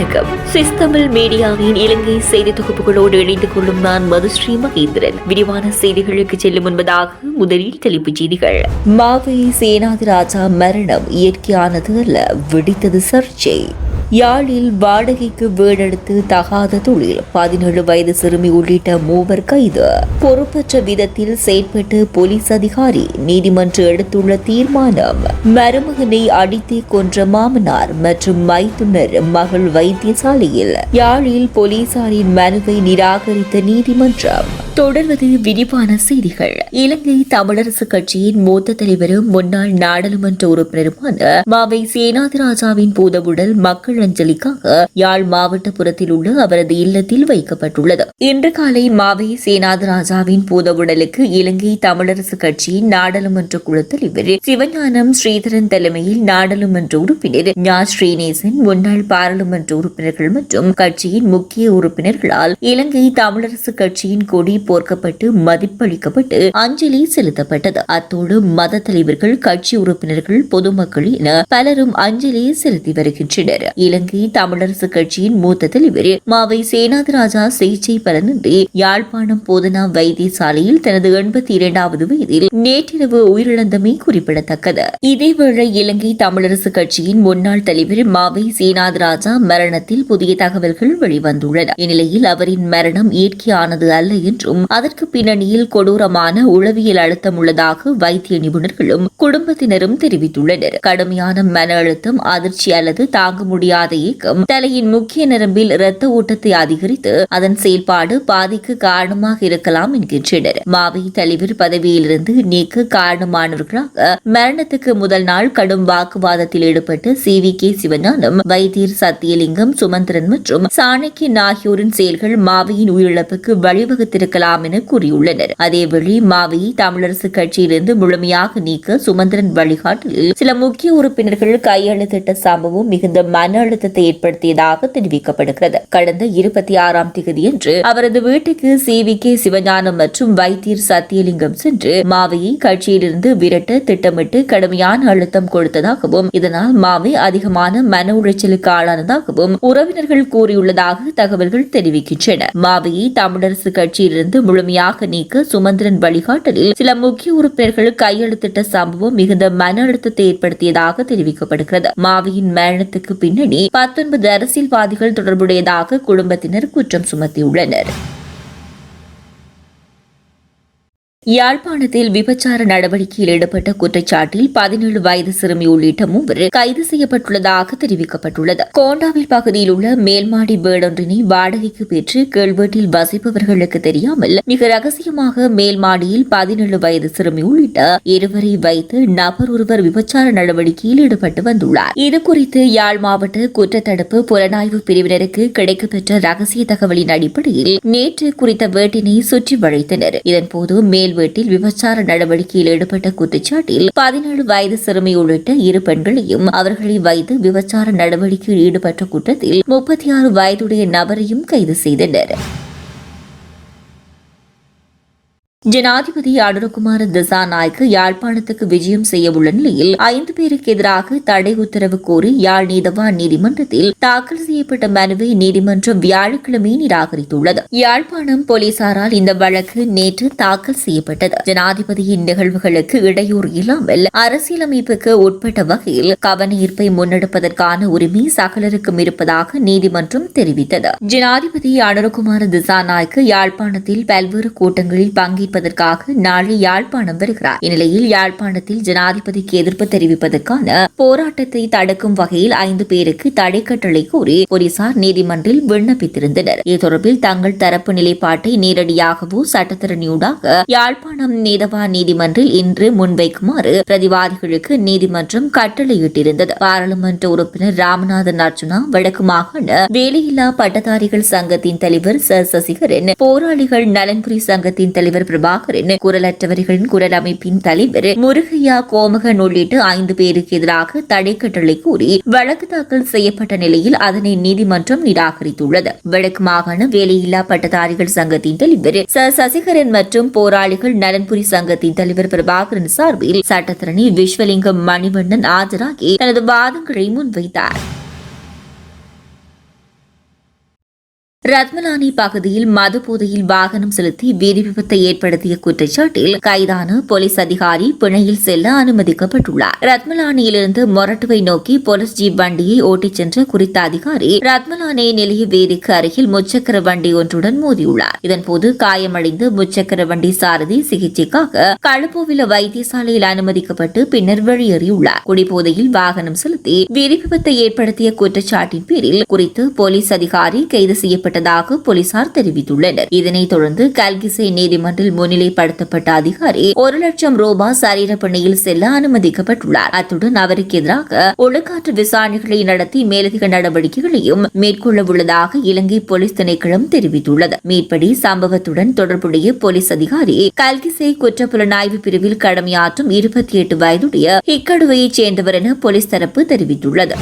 வணக்கம். சுவிஸ் தமிழ் மீடியாவின் இலங்கை செய்தி தொகுப்புகளோடு இணைந்து கொள்ளும் நான் மதுஸ்ரீ மகேந்திரன். விரிவான செய்திகளுக்கு செல்லும் முன்பதாக முதலில் தலைப்புச் செய்திகள். மாவை சேனாதி ராஜா மரணம் இயற்கையானது அல்ல வெடித்தது சர்ச்சை. யாழில் வாடகைக்கு வீடெடுத்து தகாத தொழில். பதினேழு வயது சிறுமி உள்ளிட்ட மூவர் கைது. பொறுப்பற்ற விதத்தில் செயற்பட்டு போலீஸ் அதிகாரி நீதிமன்றம் எடுத்துள்ள தீர்மானம். மருமகனை அடித்தே கொன்ற மாமனார் மற்றும் மைத்துனர் மகள் வைத்தியசாலையில். யாழில் போலீசாரின் மனுவை நிராகரித்த நீதிமன்றம். தொடர்வது விரிவான செய்திகள். இலங்கை தமிழரசு கட்சியின் மூத்த தலைவரும் முன்னாள் நாடாளுமன்ற உறுப்பினருமான மாவை சேனாதிராஜாவின் பூதவுடல் மக்கள் அஞ்சலிக்காக யாழ் மாவட்டபுரத்தில் உள்ள அவரது இல்லத்தில் வைக்கப்பட்டுள்ளது. இன்று காலை மாவை சேனாதிராஜாவின் பூதவுடலுக்கு இலங்கை தமிழரசு கட்சியின் நாடாளுமன்ற குழு தலைவர் சிவஞானம் ஸ்ரீதரன் தலைமையில் நாடாளுமன்ற உறுப்பினர் ஞா. ஸ்ரீநேசன் முன்னாள் பாராளுமன்ற உறுப்பினர்கள் மற்றும் கட்சியின் முக்கிய உறுப்பினர்களால் இலங்கை தமிழரசு கட்சியின் கொடி போர்க்கப்பட்டு மதிப்பளிக்கப்பட்டு அஞ்சலி செலுத்தப்பட்டது. அத்தோடு மத தலைவர்கள் கட்சி உறுப்பினர்கள் பொதுமக்கள் என பலரும் அஞ்சலி செலுத்தி வருகின்றனர். இலங்கை தமிழரசு கட்சியின் மூத்த தலைவர் மாவை சேனாதிராஜா சிகிச்சை பலனின்றி யாழ்ப்பாணம் போதனா வைத்தியசாலையில் தனது எண்பத்தி இரண்டாவது வயதில் நேற்றிரவு உயிரிழந்தமை குறிப்பிடத்தக்கது. இதேவேளை இலங்கை தமிழரசு கட்சியின் முன்னாள் தலைவர் மாவை சேனாதிராஜா மரணத்தில் புதிய தகவல்கள் வெளிவந்துள்ளன. இந்நிலையில் அவரின் மரணம் இயற்கையானது அல்ல என்று என்றும் அதற்கு பின்னணியில் கொடூரமான உளவியல் அழுத்தம் உள்ளதாக வைத்திய நிபுணர்களும் குடும்பத்தினரும் தெரிவித்துள்ளனர். கடுமையான மன அழுத்தம் அதிர்ச்சி அல்லது தாங்க முடியாத இயக்கம் தலையின் முக்கிய நரம்பில் இரத்த ஓட்டத்தை அதிகரித்து அதன் செயல்பாடு பாதிக்கு காரணமாக இருக்கலாம் என்கின்றனர். மாவை தலைவர் பதவியிலிருந்து நீக்க காரணமானவர்களாக மரணத்துக்கு முதல் நாள் கடும் வாக்குவாதத்தில் ஈடுபட்டு சி. வி. கே. சிவஞானம் வைத்தியர் சத்தியலிங்கம் சுமந்திரன் மற்றும் சாணக்கியன் ஆகியோரின் செயல்கள் மாவையின் உயிரிழப்புக்கு வழிவகுத்திருக்கலாம் என கூறியுள்ளனர். அதேவேளை மாவையை தமிழரசு கட்சியிலிருந்து முழுமையாக நீக்க சுமந்திரன் வழிகாட்டில் சில முக்கிய உறுப்பினர்கள் கையெழுத்திட்ட சம்பவம் மிகுந்த மன அழுத்தத்தை ஏற்படுத்தியதாக தெரிவிக்கப்படுகிறது. கடந்த இருபத்தி ஆறாம் தேதியன்று அவரது வீட்டுக்கு சி. வி. கே. சிவஞானம் மற்றும் வைத்தியர் சத்தியலிங்கம் சென்று மாவையை கட்சியிலிருந்து விரட்ட திட்டமிட்டு கடுமையான அழுத்தம் கொடுத்ததாகவும் இதனால் மாவை அதிகமான மன உளைச்சலுக்கு ஆளானதாகவும் உறவினர்கள் கூறியுள்ளதாக தகவல்கள் தெரிவிக்கின்றன. மாவையை தமிழரசு கட்சியிலிருந்து முழுமையாக நீக்க சுமந்திரன் வழிகாட்டலில் சில முக்கிய உறுப்பினர்கள் கையெழுத்திட்ட சம்பவம் மிகுந்த மன அழுத்தத்தை ஏற்படுத்தியதாக தெரிவிக்கப்படுகிறது. மாவியின் மரணத்துக்கு பின்னணி பத்தொன்பது அரசியல்வாதிகள் தொடர்புடையதாக குடும்பத்தினர் குற்றம் சுமத்தியுள்ளனர். யாழ்ப்பாணத்தில் விபச்சார நடவடிக்கையில் ஈடுபட்ட குற்றச்சாட்டில் பதினேழு வயது சிறுமி உள்ளிட்ட மூவர் கைது செய்யப்பட்டுள்ளதாக தெரிவிக்கப்பட்டுள்ளது. கோண்டாவில் பகுதியில் உள்ள மேல்மாடி வீடொன்றினை வாடகைக்கு பெற்று கீழ்வீட்டில் வசிப்பவர்களுக்கு தெரியாமல் மிக ரகசியமாக மேல்மாடியில் பதினேழு வயது சிறுமி உள்ளிட்ட இருவரை வைத்து நபர் ஒருவர் விபச்சார நடவடிக்கையில் ஈடுபட்டு வந்துள்ளார். இதுகுறித்து யாழ் மாவட்ட குற்றத்தடுப்பு புலனாய்வு பிரிவினருக்கு கிடைக்கப்பெற்ற ரகசிய தகவலின் அடிப்படையில் நேற்று குறித்த வீட்டினை சுற்றி வளைத்தனர். இதன்போது மேல் வீட்டில் விபச்சார நடவடிக்கையில் ஈடுபட்ட குற்றச்சாட்டில் பதினேழு வயது சிறுமி உள்ளிட்ட இரு பெண்களையும் அவர்களை வைத்து விபச்சார நடவடிக்கையில் ஈடுபட்ட குற்றத்தில் முப்பத்தி ஆறு வயதுடைய நபரையும் கைது செய்தனர். ஜனாதிபதி அனுரகுமார திசாநாயக்கு யாழ்ப்பாணத்துக்கு விஜயம் செய்ய உள்ள நிலையில் ஐந்து பேருக்கு எதிராக தடை உத்தரவு கோரி யாழ் நீதவான் நீதிமன்றத்தில் தாக்கல் செய்யப்பட்ட மனுவை நீதிமன்றம் வியாழக்கிழமை நிராகரித்துள்ளது. யாழ்ப்பாணம் போலீசாரால் இந்த வழக்கு நேற்று தாக்கல் செய்யப்பட்டது. ஜனாதிபதியின் நிகழ்வுகளுக்கு இடையூறு இல்லாமல் அரசியலமைப்புக்கு உட்பட்ட வகையில் கவன ஈர்ப்பை முன்னெடுப்பதற்கான உரிமை சகலருக்கும் இருப்பதாக நீதிமன்றம் தெரிவித்தது. ஜனாதிபதி அனுரகுமார திசாநாயக்கு யாழ்ப்பாணத்தில் பல்வேறு கூட்டங்களில் பங்கேற்று சந்திப்பதற்காக நாளை யாழ்ப்பாணம் வருகிறார். இந்நிலையில் யாழ்ப்பாணத்தில் ஜனாதிபதிக்கு எதிர்ப்பு தெரிவிப்பதற்கான போராட்டத்தை தடுக்கும் வகையில் ஐந்து பேருக்கு தடை கட்டளை கோரி போலீசார் நீதிமன்றில் விண்ணப்பித்திருந்தனர். இது தொடர்பில் தங்கள் தரப்பு நிலைப்பாட்டை நேரடியாகவோ சட்டத்திறனியூடாக யாழ்ப்பாணம் நீதவான் நீதிமன்றில் இன்று முன்வைக்குமாறு பிரதிவாதிகளுக்கு நீதிமன்றம் கட்டளையிட்டிருந்தது. பாராளுமன்ற உறுப்பினர் ராமநாதன் அர்ஜுனா வடக்கு மாகாண வேலையில்லா பட்டதாரிகள் சங்கத்தின் தலைவர் ச சசிகரன் போராளிகள் நலன்புரி சங்கத்தின் தலைவர் பிரபாகரன் குரலற்றவர்களின் குரல் அமைப்பின் தலைவர் முருகையா கோமகன் உள்ளிட்ட ஐந்து பேருக்கு எதிராக தடை கட்டளை கூறி வழக்கு தாக்கல் செய்யப்பட்ட நிலையில் அதனை நீதிமன்றம் நிராகரித்துள்ளது. வடக்கு மாகாண வேலையில்லா பட்டதாரிகள் சங்கத்தின் தலைவர் ச சசிகரன் மற்றும் போராளிகள் நலன்புரி சங்கத்தின் தலைவர் பிரபாகரன் சார்பில் சட்டத்திரணி விஸ்வலிங்கம் மணிவண்ணன் ஆஜராகி தனது வாதங்களை முன்வைத்தார். ரத்மலானி பகுதியில் மது போதையில் வாகனம் செலுத்தி வீதி விபத்தை ஏற்படுத்திய குற்றச்சாட்டில் கைதான போலீஸ் அதிகாரி பிணையில் செல்ல அனுமதிக்கப்பட்டுள்ளார். ரத்மலானியிலிருந்து மொரட்டுவை நோக்கி போலீஸ் ஜீப் வண்டியை ஓட்டிச் சென்ற குறித்த அதிகாரி ரத்மலானி நிலைய வேதிக்கு அருகில் முச்சக்கர வண்டி ஒன்றுடன் மோதியுள்ளார். இதன்போது காயமடைந்து முச்சக்கர வண்டி சாரதி சிகிச்சைக்காக களுப்போவில வைத்தியசாலையில் அனுமதிக்கப்பட்டு பின்னர் வெளியேறியுள்ளார். குடிபோதையில் வாகனம் செலுத்தி வீதி விபத்தை ஏற்படுத்திய குற்றச்சாட்டின் பேரில் குறித்து போலீஸ் அதிகாரி கைது செய்யப்பட்டதாக போலீசார் தெரிவித்துள்ளனர். இதனைத் தொடர்ந்து கல்கிசை நீதிமன்றில் முன்னிலைப்படுத்தப்பட்ட அதிகாரி ஒரு லட்சம் ரூபாய் சரீர பணியில் செல்ல அனுமதிக்கப்பட்டுள்ளார். அத்துடன் அவருக்கு எதிராக ஒழுக்காற்று விசாரணைகளை நடத்தி மேலதிக நடவடிக்கைகளையும் மேற்கொள்ள உள்ளதாக இலங்கை போலீஸ் திணைக்களம் தெரிவித்துள்ளது. மேற்படி சம்பவத்துடன் தொடர்புடைய போலீஸ் அதிகாரி கல்கிசை குற்றப்புலனாய்வு பிரிவில் கடமையாற்றும் இருபத்தி எட்டு வயதுடைய இக்கடுவையைச் சேர்ந்தவர் என போலீஸ் தரப்பு தெரிவித்துள்ளது.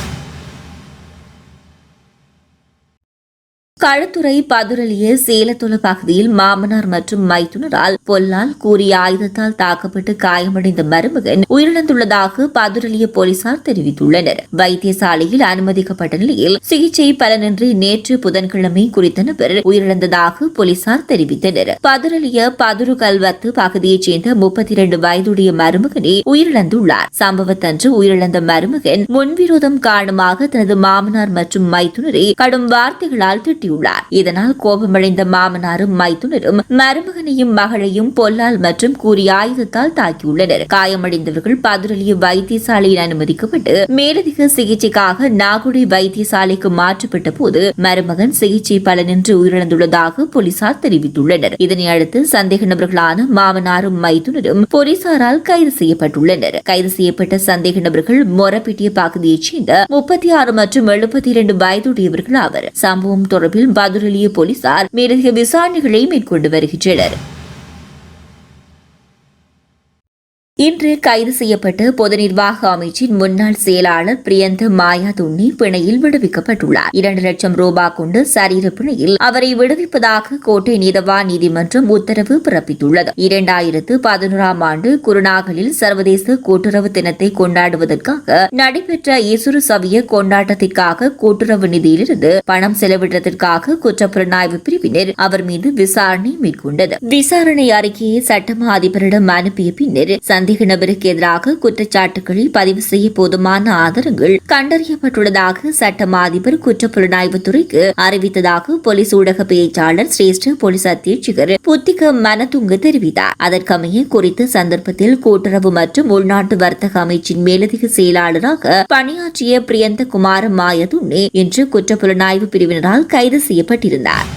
களுத்துறை பதுரலிய சேலத்துள பகுதியில் மாமனார் மற்றும் மைத்துனரால் பொல்லால் கூறிய ஆயுதத்தால் தாக்கப்பட்டு காயமடைந்த மருமகன் உயிரிழந்துள்ளதாக பதுரலிய போலீசார் தெரிவித்துள்ளனர். வைத்தியசாலையில் அனுமதிக்கப்பட்ட நிலையில் சிகிச்சை பலனின்றி நேற்று புதன்கிழமை குறித்த நபர் உயிரிழந்ததாக போலீசார் தெரிவித்தனர். பதுரலிய பதுரு கல்வத்து பகுதியைச் சேர்ந்த முப்பத்தி இரண்டு வயதுடைய மருமகனே உயிரிழந்துள்ளார். சம்பவத்தன்று உயிரிழந்த மருமகன் முன்விரோதம் காரணமாக தனது மாமனார் மற்றும் மைத்துனரை கடும் வார்த்தைகளால் திட்டியுள்ளார் இதனால் கோபமடைந்த மாமனாரும் மைத்துனரும் மருமகனையும் மகளையும் பொல்லால் மற்றும் கூறிய ஆயுதத்தால் தாக்கியுள்ளனர். காயமடைந்தவர்கள் பதுரலிய வைத்தியசாலையில் அனுமதிக்கப்பட்டு மேலதிக சிகிச்சைக்காக நாகுடி வைத்தியசாலைக்கு மாற்றப்பட்ட போது மருமகன் சிகிச்சை பலனின்றி உயிரிழந்துள்ளதாக போலீசார் தெரிவித்துள்ளனர். இதனை அடுத்து சந்தேக நபர்களான மாமனாரும் மைத்துனரும் போலீசாரால் கைது செய்யப்பட்டுள்ளனர். கைது செய்யப்பட்ட சந்தேக நபர்கள் மொரப்பிட்டிய பகுதியைச் சேர்ந்த முப்பத்தி ஆறு மற்றும் எழுபத்தி இரண்டு வயதுடையவர்கள் ஆவர். சம்பவம் தொடர்பில் பாதுரலிய போலீசார் மேலதிக விசாரணைகளை மேற்கொண்டு வருகின்றனர். இன்று கைது செய்யப்பட்டு பொது நிர்வாக அமைச்சின் முன்னாள் செயலாளர் பிரியந்த மாயா துண்ணி பிணையில் விடுவிக்கப்பட்டுள்ளார். இரண்டு லட்சம் ரூபாய் கொண்டு சரீர பிணையில் அவரை விடுவிப்பதாக கோட்டை நீதவா நீதிமன்றம் உத்தரவு பிறப்பித்துள்ளது. இரண்டாயிரத்து பதினோராம் ஆண்டு குருநாகலில் சர்வதேச கூட்டுறவு தினத்தை கொண்டாடுவதற்காக நடைபெற்ற இசுறு சவிய கொண்டாட்டத்திற்காக கூட்டுறவு நிதியிலிருந்து பணம் செலவிட்டதற்காக குற்றப்புலனாய்வு பிரிவினர் அவர் மீது விசாரணை மேற்கொண்டது. விசாரணை அறிக்கையை சட்டமா அதிபரிடம் அனுப்பிய பின்னர் சந்தேக நபருக்கு எதிராக குற்றச்சாட்டுகளில் பதிவு செய்ய போதுமான ஆதாரங்கள் கண்டறியப்பட்டுள்ளதாக சட்டம் அதிபர் குற்றப்புலனாய்வுத்துறைக்கு அறிவித்ததாக போலீஸ் ஊடக பேச்சாளர் சிரேஷ்ட போலீஸ் அத்தியட்சகர் புத்திக மனதுங்க தெரிவித்தார். அதற்கமைய குறித்த சந்தர்ப்பத்தில் கூட்டுறவு மற்றும் உள்நாட்டு வர்த்தக அமைச்சின் மேலதிக செயலாளராக பணியாற்றிய பிரியந்த குமார மாயதுன்னே இன்று குற்றப்புலனாய்வு பிரிவினரால் கைது செய்யப்பட்டிருந்தார்.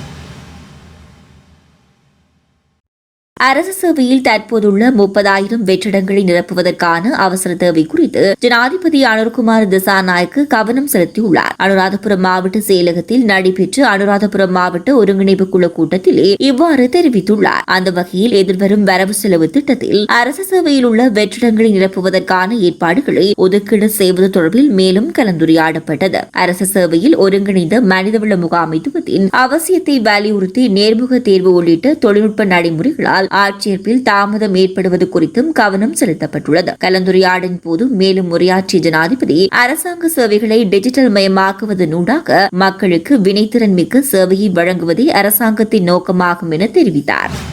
அரசு சேவையில் தற்போதுள்ள முப்பதாயிரம் வெற்றிடங்களை நிரப்புவதற்கான அவசர தேவை குறித்து ஜனாதிபதி அனுர்குமார் திசாநாயக்கு கவனம் செலுத்தியுள்ளார். அனுராதபுரம் மாவட்ட செயலகத்தில் நடைபெற்ற அனுராதபுரம் மாவட்ட ஒருங்கிணைப்பு குழு கூட்டத்திலே இவ்வாறு தெரிவித்துள்ளார். அந்த வகையில் எதிர்வரும் வரவு செலவு திட்டத்தில் அரசு சேவையில் உள்ள வெற்றிடங்களை நிரப்புவதற்கான ஏற்பாடுகளை ஒதுக்கீடு செய்வது தொடர்பில் மேலும் கலந்துரையாடப்பட்டது. அரசு சேவையில் ஒருங்கிணைந்த மனிதவள முகாமைத்துவத்தின் அவசியத்தை வலியுறுத்தி நேர்முக தேர்வு உள்ளிட்ட தொழில்நுட்ப நடைமுறைகளால் ஆட்சேர்ப்பில் தாமதம் ஏற்படுவது குறித்தும் கவனம் செலுத்தப்பட்டுள்ளது. கலந்துரையாடின் போது மேலும் உரையாற்றிய ஜனாதிபதி அரசாங்க சேவைகளை டிஜிட்டல் மயமாக்குவதனூடாக மக்களுக்கு வினைத்திறன் மிக்க சேவையை வழங்குவதே அரசாங்கத்தின் நோக்கமாகும் என தெரிவித்தார்.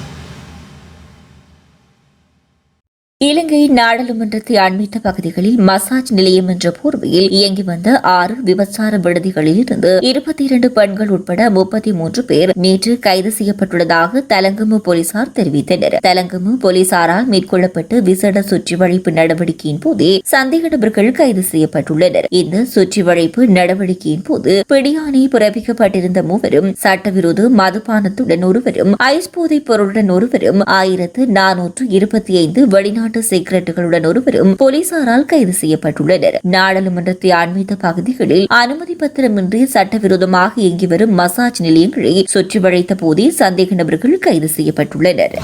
இலங்கை நாடாளுமன்றத்தை அண்மித்த பகுதிகளில் மசாஜ் நிலையம் என்ற போர்வையில் இயங்கி வந்த ஆறு விபச்சார விடுதிகளில் இருந்து இருபத்தி இரண்டு பெண்கள் உட்பட முப்பத்தி மூன்று பேர் நேற்று கைது செய்யப்பட்டுள்ளதாக தலங்கமு போலீசார் தெரிவித்தனர். தலங்கமு போலீசாரால் மேற்கொள்ளப்பட்டு விசேட சுற்றி வளைப்பு நடவடிக்கையின் போதே சந்தேக நபர்கள் கைது செய்யப்பட்டுள்ளனர். இந்த சுற்றி வளைப்பு நடவடிக்கையின் போது பிடியாணை பிறப்பிக்கப்பட்டிருந்த மூவரும் சட்டவிரோத மதுபானத்துடன் ஒருவரும் ஐஸ் போதைப் பொருளுடன் ஒருவரும் ஆயிரத்து நானூற்று இருபத்தி ஐந்து வெளிநாட்டு சிகரெட்டுகளுடன் ஒருவரும் போலீசாரால் கைது செய்யப்பட்டுள்ளனர். நாடாளுமன்றத்தை அண்மித்த பகுதிகளில் அனுமதி பத்திரமின்றி சட்டவிரோதமாக இயங்கி வரும் மசாஜ் நிலையங்களை சுற்றி வளைத்த போதே சந்தேக நபர்கள் கைது செய்யப்பட்டுள்ளனர்.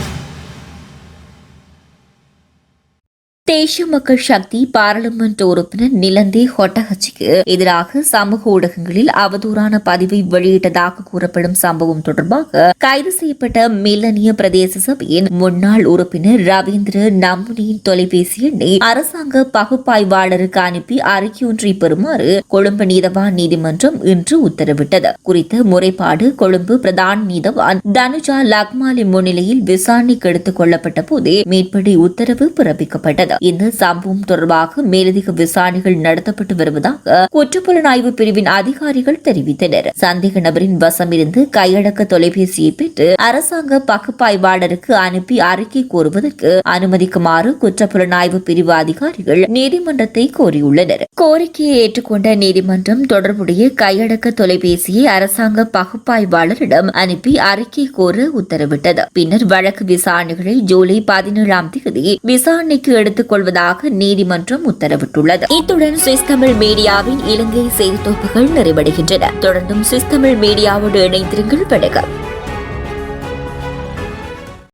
தேசிய மக்கள் சக்தி பாராளுமன்ற உறுப்பினர் நிலந்தே ஹொட்டஹச்சிக்கு எதிராக சமூக ஊடகங்களில் அவதூறான பதிவை வெளியிட்டதாக கூறப்படும் சம்பவம் தொடர்பாக கைது செய்யப்பட்ட மில்லனிய பிரதேச சபையின் முன்னாள் உறுப்பினர் ரவீந்திர நம்புனியின் தொலைபேசி எண்ணை அரசாங்க பகுப்பாய்வாளருக்கு அனுப்பி அறிக்கையொன்றை பெறுமாறு கொழும்பு நீதவான் நீதிமன்றம் இன்று உத்தரவிட்டது. குறித்த முறைப்பாடு கொழும்பு பிரதான நீதவான் தனுஜா லக்மாலி முன்னிலையில் விசாரணைக்கு எடுத்துக் கொள்ளப்பட்ட போதே மேற்படி உத்தரவு பிறப்பிக்கப்பட்டது. இந்த சம்பவம் தொடர்பாக மேலதிக விசாரணைகள் நடத்தப்பட்டு வருவதாக குற்றப்புலனாய்வு பிரிவின் அதிகாரிகள் தெரிவித்தனர். சந்தேக நபரின் வசமிருந்து கையடக்க தொலைபேசியை பெற்று அரசாங்க பகுப்பாய்வாளருக்கு அனுப்பி அறிக்கை கோருவதற்கு அனுமதிக்குமாறு குற்றப்புலனாய்வு பிரிவு அதிகாரிகள் நீதிமன்றத்தை கோரியுள்ளனர். கோரிக்கையை ஏற்றுக்கொண்ட நீதிமன்றம் தொடர்புடைய கையடக்க தொலைபேசியை அரசாங்க பகுப்பாய்வாளரிடம் அனுப்பி அறிக்கை கோர உத்தரவிட்டது. பின்னர் வழக்கு விசாரணைகளை ஜூலை பதினேழாம் தேதி விசாரணைக்கு எடுத்து எடுத்துக் கொள்வதாக நீதிமன்றம் உத்தரவிட்டுள்ளது. இத்துடன் சுவிஸ் தமிழ் மீடியாவின் இலங்கை செய்தி தொகுப்புகள் நிறைவடைகின்றன. தொடர்ந்தும் சுவிஸ் தமிழ் மீடியாவோடு இணைந்திருங்கள். வணக்கம்.